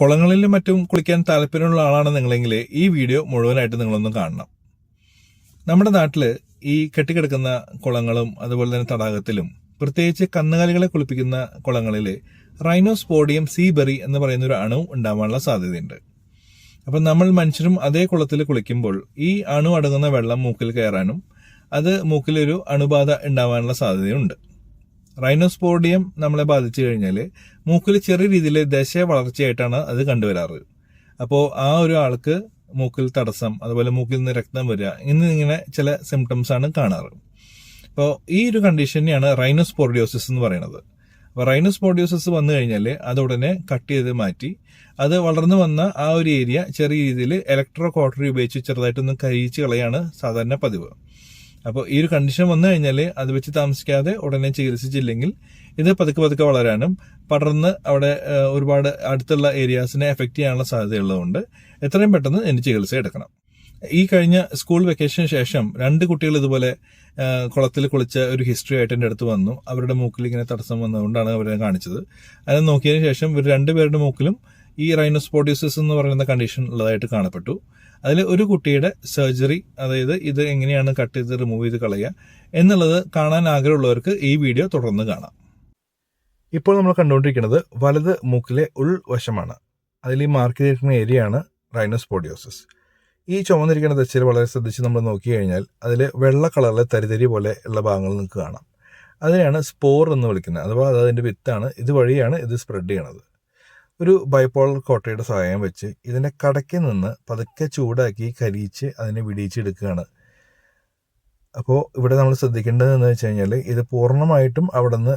കുളങ്ങളിലും മറ്റും കുളിക്കാൻ താല്പര്യമുള്ള ആളാണ് നിങ്ങളെങ്കിൽ ഈ വീഡിയോ മുഴുവനായിട്ട് നിങ്ങളൊന്ന് കാണണം. നമ്മുടെ നാട്ടിൽ ഈ കെട്ടിക്കിടക്കുന്ന കുളങ്ങളും അതുപോലെ തന്നെ തടാകത്തിലും പ്രത്യേകിച്ച് കന്നുകാലികളെ കുളിപ്പിക്കുന്ന കുളങ്ങളിൽ റൈനോസ്പോഡിയം സീബെറി എന്ന് പറയുന്ന ഒരു അണു ഉണ്ടാവാനുള്ള സാധ്യതയുണ്ട്. അപ്പം നമ്മൾ മനുഷ്യരും അതേ കുളത്തിൽ കുളിക്കുമ്പോൾ ഈ അണു അടങ്ങുന്ന വെള്ളം മൂക്കിൽ കയറാനും അത് മൂക്കിലൊരു അണുബാധ ഉണ്ടാവാനുള്ള സാധ്യതയുണ്ട്. റൈനോസ്പോഡിയം നമ്മളെ ബാധിച്ചു കഴിഞ്ഞാൽ മൂക്കിൽ ചെറിയ രീതിയിൽ ദശ വളർച്ചയായിട്ടാണ് അത് കണ്ടുവരാറ്. അപ്പോൾ ആ ഒരു ആൾക്ക് മൂക്കിൽ തടസ്സം അതുപോലെ മൂക്കിൽ നിന്ന് രക്തം വരിക എന്നിങ്ങനെ ചില സിംറ്റംസ് ആണ് കാണാറ്. അപ്പോൾ ഈ ഒരു കണ്ടീഷനെയാണ് റൈനോസ്പോർഡിയോസിസ് എന്ന് പറയുന്നത്. അപ്പോൾ റൈനോസ്പോർഡിയോസിസ് വന്നു കഴിഞ്ഞാൽ അത് ഉടനെ കട്ട് ചെയ്ത് മാറ്റി അത് വളർന്നു വന്ന ആ ഒരു ഏരിയ ചെറിയ രീതിയിൽ ഇലക്ട്രോ കോട്ടറി ഉപയോഗിച്ച് ചെറുതായിട്ടൊന്ന് കരിയിച്ച് കളയാണ് സാധാരണ പതിവ്. അപ്പോൾ ഈ ഒരു കണ്ടീഷൻ വന്നു കഴിഞ്ഞാൽ അത് വെച്ച് താമസിക്കാതെ ഉടനെ ചികിത്സിച്ചില്ലെങ്കിൽ ഇത് പതുക്കെ പതുക്കെ വളരാനും പടർന്ന് അവിടെ ഒരുപാട് അടുത്തുള്ള ഏരിയാസിനെ എഫക്റ്റ് ചെയ്യാനുള്ള സാധ്യതയുള്ളതുകൊണ്ട് എത്രയും പെട്ടെന്ന് ഇതിന് ചികിത്സ എടുക്കണം. ഈ കഴിഞ്ഞ സ്കൂൾ വെക്കേഷന് ശേഷം രണ്ട് കുട്ടികൾ ഇതുപോലെ കുളത്തിൽ കുളിച്ച ഒരു ഹിസ്റ്ററി ആയിട്ട് എന്റെ അടുത്ത് വന്നു. അവരുടെ മൂക്കിൽ ഇങ്ങനെ തടസ്സം വന്നതുകൊണ്ടാണ് അവരെ കാണിച്ചത്. അത് നോക്കിയതിന് ശേഷം ഇവർ രണ്ടുപേരുടെ മൂക്കിലും ഈ റൈനോസ്പോട്ടിസിസ് എന്ന് പറയുന്ന കണ്ടീഷൻ ഉള്ളതായിട്ട് കാണപ്പെട്ടു. അതിൽ ഒരു കുട്ടിയുടെ സർജറി അതായത് ഇത് എങ്ങനെയാണ് കട്ട് ചെയ്ത് റിമൂവ് ചെയ്ത് കളയുക എന്നുള്ളത് കാണാൻ ആഗ്രഹമുള്ളവർക്ക് ഈ വീഡിയോ തുടർന്ന് കാണാം. ഇപ്പോൾ നമ്മൾ കണ്ടുകൊണ്ടിരിക്കുന്നത് വലത് മൂക്കിലെ ഉൾവശമാണ് അതിൽ ഈ മാർക്ക് ചെയ്തിരിക്കുന്ന ഏരിയയാണ് റൈനോസ്പോഡിയോസിസ് ഈ ചുമന്നിരിക്കുന്ന തെച്ചിൽ വളരെ ശ്രദ്ധിച്ച് നമ്മൾ നോക്കി കഴിഞ്ഞാൽ അതിൽ വെള്ള കളറിലെ തരിതരി പോലെ ഉള്ള ഭാഗങ്ങൾ നിങ്ങൾക്ക് കാണാം. അതിനെയാണ് സ്പോർ എന്ന് വിളിക്കുന്നത്. അഥവാ അത് അതിന്റെ വിത്താണ്. ഇതുവഴിയാണ് ഇത് സ്പ്രെഡ് ചെയ്യണത്. ഒരു ബൈപോളർ കോട്ടയുടെ സഹായം വെച്ച് ഇതിനെ കടയ്ക്ക് നിന്ന് പതുക്കെ ചൂടാക്കി കരിയിച്ച് അതിനെ വിടിയിച്ചെടുക്കുകയാണ്. അപ്പോൾ ഇവിടെ നമ്മൾ ശ്രദ്ധിക്കേണ്ടത് എന്ന് വെച്ച് കഴിഞ്ഞാൽ ഇത് പൂർണമായിട്ടും അവിടെ നിന്ന്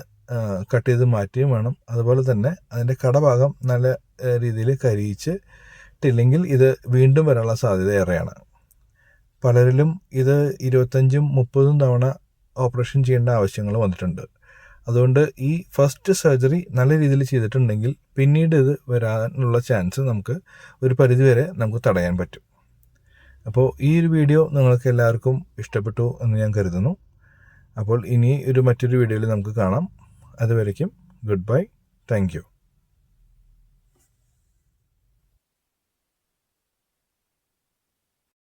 കട്ട് ചെയ്ത് മാറ്റുകയും വേണം. അതുപോലെ തന്നെ അതിന്റെ കടഭാഗം നല്ല രീതിയിൽ കരിയിച്ച് ഇട്ടില്ലെങ്കിൽ ഇത് വീണ്ടും വരാനുള്ള സാധ്യത ഏറെയാണ്. പലരിലും ഇത് ഇരുപത്തഞ്ചും മുപ്പതും തവണ ഓപ്പറേഷൻ ചെയ്യേണ്ട ആവശ്യങ്ങൾ വന്നിട്ടുണ്ട്. അതുകൊണ്ട് ഈ ഫസ്റ്റ് സർജറി നല്ല രീതിയിൽ ചെയ്തിട്ടുണ്ടെങ്കിൽ പിന്നീട് ഇത് വരാനുള്ള ചാൻസ് നമുക്ക് ഒരു പരിധിവരെ നമുക്ക് തടയാൻ പറ്റും. അപ്പോൾ ഈ ഒരു വീഡിയോ നിങ്ങൾക്ക് എല്ലാവർക്കും ഇഷ്ടപ്പെട്ടു എന്ന് ഞാൻ കരുതുന്നു. അപ്പോൾ ഇനി ഒരു മറ്റൊരു വീഡിയോയിൽ നമുക്ക് കാണാം. അതുവരയ്ക്കും ഗുഡ് ബൈ താങ്ക്